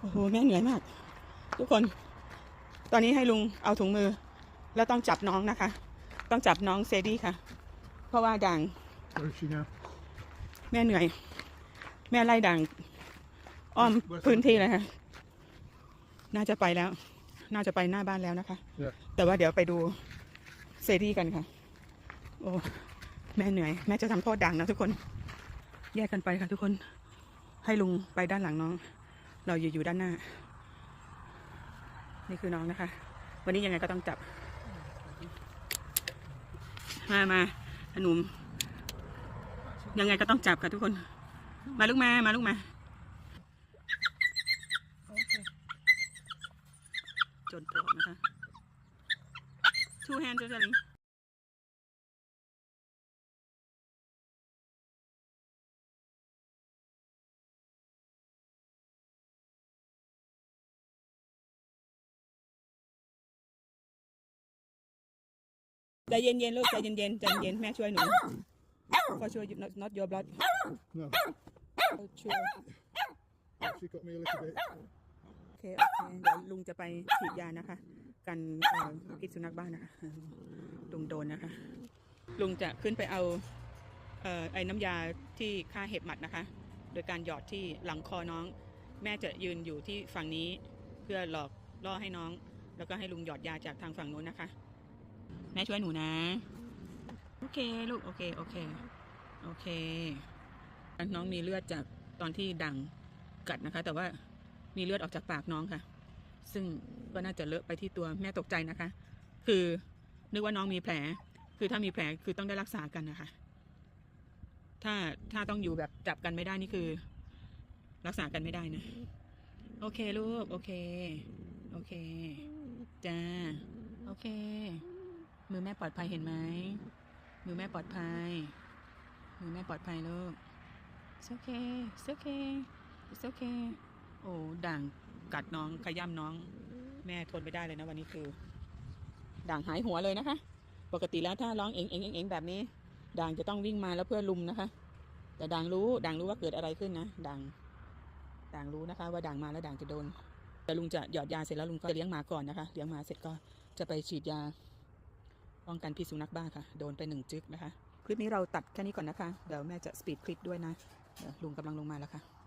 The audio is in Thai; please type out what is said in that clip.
โอ้โหแม่เหนื่อยมาก ทุกคน ตอนนี้ให้ลุงเอาถุงมือ แล้วต้องจับน้องนะคะ ต้องจับน้องเซดี้ค่ะ เพราะว่าด่าง Where is she now? แม่เหนื่อย แม่ไล่ด่างอ้อมพื้นที่เลยค่ะน่าจะไปแล้ว น่าจะไปหน้าบ้านแล้วนะคะ Yeah. แต่ว่าเดี๋ยวไปดูเซดี้กันค่ะ โอ้ แม่เหนื่อย แม่จะทำโทษดังนะทุกคน แยกกันไปค่ะทุกคน ให้ลุงไปด้านหลังน้อง เราอยู่อยู่ด้านหน้า นี่คือน้องนะคะ วันนี้ยังไงก็ต้องจับ มามาหนุ่มยังไงก็ต้องจับค่ะทุกคน มาลูกมา มาลูกมา จนปลอกนะคะ two hands darling ใจเย็นๆลูกใจเย็นๆใจเย็นๆแม่ช่วยหนูก็ช่วย not not your blood No. sure She got me a little bit. โอเคโอเคเดี๋ยวลุงจะไปฉีดยานะคะ กันเอ่อพิษสุนัขบ้านนะคะลุงโดนนะคะ ลุงจะขึ้นไปเอาเอ่อไอ้น้ำยาที่ฆ่าเห็บหมัดนะคะ โดยการหยอดที่หลังคอน้อง แม่จะยืนอยู่ที่ฝั่งนี้ เพื่อหลอกล่อให้น้อง แล้วก็ให้ลุงหยอดยาจากทางฝั่งนู้นนะคะ แม่ช่วยหนูนะ โอเคลูก โอเค โอเค โอเค น้องมีเลือดจากตอนที่ดังกัดนะคะ แต่ว่ามีเลือดออกจากปากน้องค่ะ ซึ่งก็น่าจะเลอะไปที่ตัวแม่ตกใจนะคะ คือนึกว่าน้องมีแผล คือถ้ามีแผลคือต้องได้รักษากันนะคะ ถ้าถ้าต้องอยู่แบบจับกันไม่ได้นี่คือ รักษากันไม่ได้นะ โอเคลูก โอเค โอเค จ้า โอเค มือแม่ปลอดภัยเห็นไหม มือแม่ปลอดภัย มือแม่ปลอดภัยลูก it's okay it's okay it's okay โอ้ด่างกัดน้องขย้ำน้อง แม่ทนไม่ได้เลยนะวันนี้คือ ด่างหายหัวเลยนะคะ ปกติแล้วถ้าร้องเองเองเองเองแบบนี้ ด่างจะต้องวิ่งมาแล้วเพื่อลุมนะคะ แต่ด่างรู้ด่างรู้ว่าเกิดอะไรขึ้นนะด่างด่างรู้นะคะ ว่าด่างมาแล้วด่างจะโดน แต่ลุงจะหยอดยาเสร็จแล้วลุงก็เลี้ยงหมาก่อนนะคะ เลี้ยงหมาเสร็จก็จะไปฉีดยา ป้องกันพิษสุนัขบ้าค่ะ โดนไปหนึ่งจึกนะคะ คลิปนี้เราตัดแค่นี้ก่อนนะคะ เดี๋ยวแม่จะสปีดคลิปด้วยนะเดี๋ยวลุงกำลังลงมาแล้วค่ะ